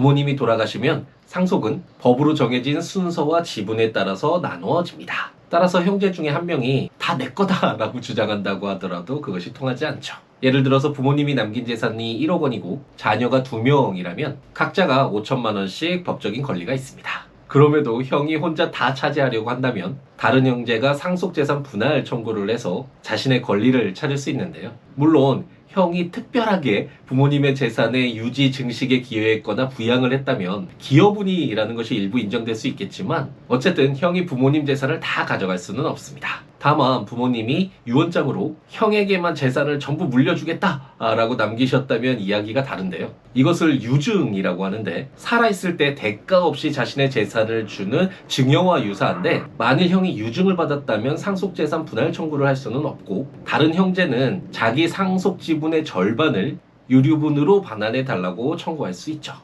부모님이 돌아가시면 상속은 법으로 정해진 순서와 지분에 따라서 나누어집니다. 따라서 형제 중에 한 명이 다 내 거다라고 주장한다고 하더라도 그것이 통하지 않죠. 예를 들어서 부모님이 남긴 재산이 1억 원이고 자녀가 2명이라면 각자가 5천만 원씩 법적인 권리가 있습니다. 그럼에도 형이 혼자 다 차지하려고 한다면 다른 형제가 상속재산 분할 청구를 해서 자신의 권리를 찾을 수 있는데요. 물론 형이 특별하게 부모님의 재산의 유지 증식에 기여했거나 부양을 했다면 기여분이라는 것이 일부 인정될 수 있겠지만 어쨌든 형이 부모님 재산을 다 가져갈 수는 없습니다. 다만 부모님이 유언장으로 형에게만 재산을 전부 물려주겠다라고 남기셨다면 이야기가 다른데요. 이것을 유증이라고 하는데 살아있을 때 대가 없이 자신의 재산을 주는 증여와 유사한데 만일 형이 유증을 받았다면 상속재산 분할 청구를 할 수는 없고 다른 형제는 자기 상속 지분의 절반을 유류분으로 반환해 달라고 청구할 수 있죠.